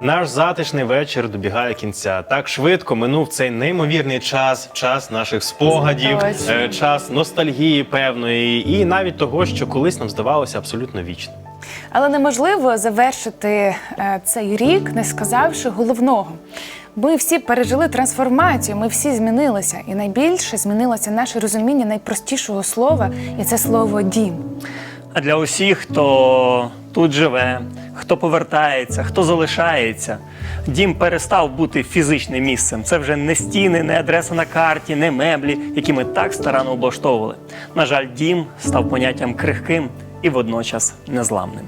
Наш затишний вечір добігає кінця. Так швидко минув цей неймовірний час, час наших спогадів, е, час ностальгії певної, і навіть того, що колись нам здавалося абсолютно вічним. Але неможливо завершити е, цей рік, не сказавши головного. Ми всі пережили трансформацію, ми всі змінилися, і найбільше змінилося наше розуміння найпростішого слова, і це слово дім. А для усіх, хто тут живе, хто повертається, хто залишається, дім перестав бути фізичним місцем. Це вже не стіни, не адреса на карті, не меблі, які ми так старанно облаштовували. На жаль, дім став поняттям крихким і водночас незламним.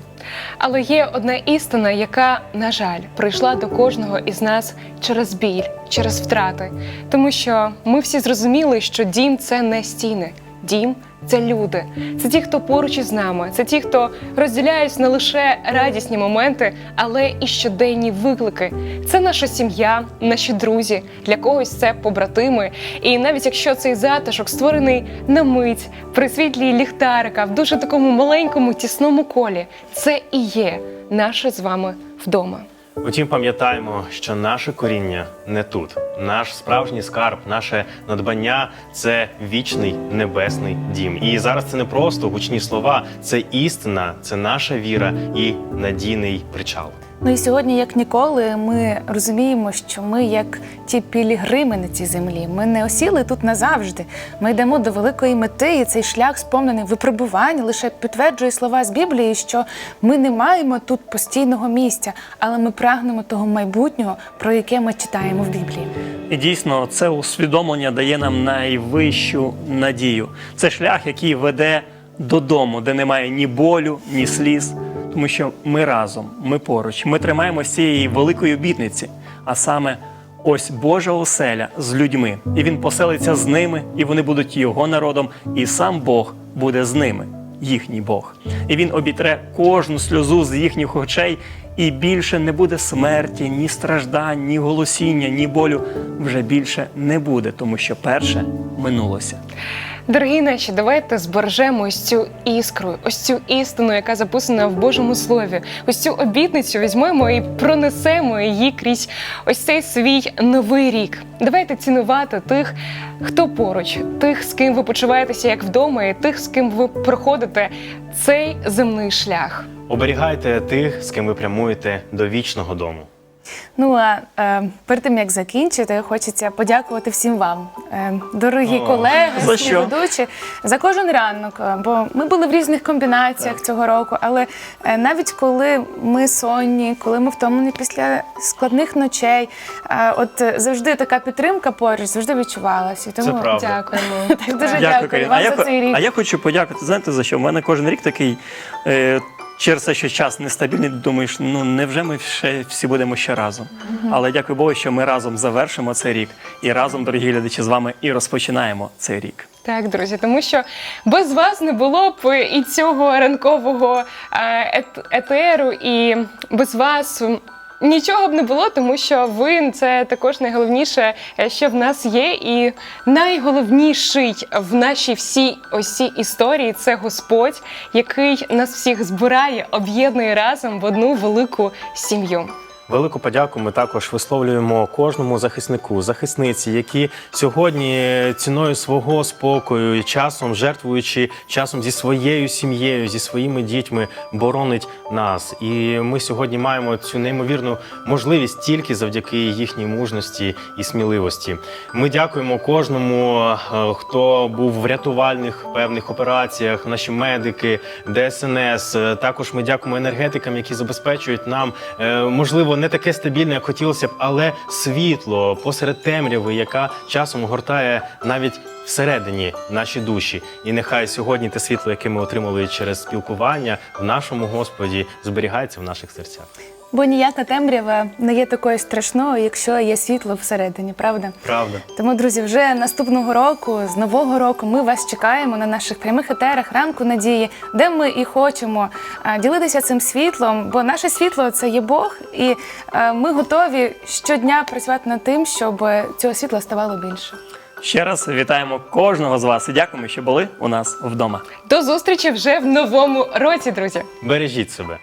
Але є одна істина, яка, на жаль, прийшла до кожного із нас через біль, через втрати. Тому що ми всі зрозуміли, що дім це не стіни. Дім це люди, це ті, хто поруч із нами, це ті, хто розділяють не лише радісні моменти, але і щоденні виклики. Це наша сім'я, наші друзі, для когось це побратими. І навіть якщо цей затишок створений на мить при світлі ліхтарика в дуже такому маленькому тісному колі, це і є наше з вами вдома. Утім, пам'ятаємо, що наше коріння не тут. Наш справжній скарб, наше надбання це вічний небесний дім. І зараз це не просто гучні слова, це істина, це наша віра і надійний причал. Ну і сьогодні, як ніколи, ми розуміємо, що ми як ті пілігрими на цій землі. Ми не осіли тут назавжди. Ми йдемо до великої мети, і цей шлях сповнений випробувань лише підтверджує слова з Біблії, що ми не маємо тут постійного місця, але ми прагнемо того майбутнього, про яке ми читаємо в Біблії. І дійсно, це усвідомлення дає нам найвищу надію. Це шлях, який веде додому, де немає ні болю, ні сліз. Тому що ми разом, ми поруч, ми тримаємося цієї великої обітниці, а саме ось Божа оселя з людьми, і він поселиться з ними, і вони будуть його народом, і сам Бог буде з ними, їхній Бог. І він обітре кожну сльозу з їхніх очей, і більше не буде смерті, ні страждань, ні голосіння, ні болю. Вже більше не буде, тому що перше минулося. Дорогі наші, давайте збережемо ось цю іскру, ось цю істину, яка записана в Божому Слові. Ось цю обітницю візьмемо і пронесемо її крізь ось цей свій новий рік. Давайте цінувати тих, хто поруч, тих, з ким ви почуваєтеся як вдома, і тих, з ким ви проходите цей земний шлях. Оберігайте тих, з ким ви прямуєте до вічного дому. Ну а е, перед тим як закінчити, хочеться подякувати всім вам, е, дорогі О, колеги, за що? ведучі, за кожен ранок. е, Бо ми були в різних комбінаціях цього року. Але е, навіть коли ми сонні, коли ми втомлені після складних ночей, е, от е, завжди така підтримка поруч завжди відчувалася. Тому Це правда. Дякуємо. так дуже Дякую, дякую, вам А за хо- цей рік. а я хочу подякувати. Знаєте за що? У мене кожен рік такий. Е, Через те, що час нестабільний, думаєш, ну невже ми ще всі будемо ще разом? Але дякую Богу, що ми разом завершимо цей рік і разом, дорогі глядачі, з вами і розпочинаємо цей рік. Так, друзі, тому що без вас не було б і цього ранкового е, етеру, і без вас. Нічого б не було, тому що ви це також найголовніше, е, що в нас є, і найголовніший в нашій всій осі історії це Господь, який нас всіх збирає, об'єднує разом в одну велику сім'ю. Велику подяку ми також висловлюємо кожному захиснику, захисниці, які сьогодні ціною свого спокою, часом жертвуючи часом зі своєю сім'єю, зі своїми дітьми, боронить нас. І ми сьогодні маємо цю неймовірну можливість тільки завдяки їхній мужності і сміливості. Ми дякуємо кожному, е, хто був в рятувальних певних операціях, наші медики, ДСНС. Е, Також ми дякуємо енергетикам, які забезпечують нам е, можливо не таке стабільне, як хотілося б, але світло посеред темряви, яка часом гортає навіть всередині наші душі. І нехай сьогодні те світло, яке ми отримали через спілкування в нашому Господі, зберігається в наших серцях. Бо ніяка темрява не є такою страшною, якщо є світло всередині, правда? Правда. Тому, друзі, вже наступного року, з нового року, ми вас чекаємо на наших прямих етерах ранку надії, де ми і хочемо а, ділитися цим світлом, бо наше світло це є Бог, і а, ми готові щодня працювати над тим, щоб цього світла ставало більше. Ще раз вітаємо кожного з вас і дякуємо, що були у нас вдома. До зустрічі вже в новому році, друзі! Бережіть себе.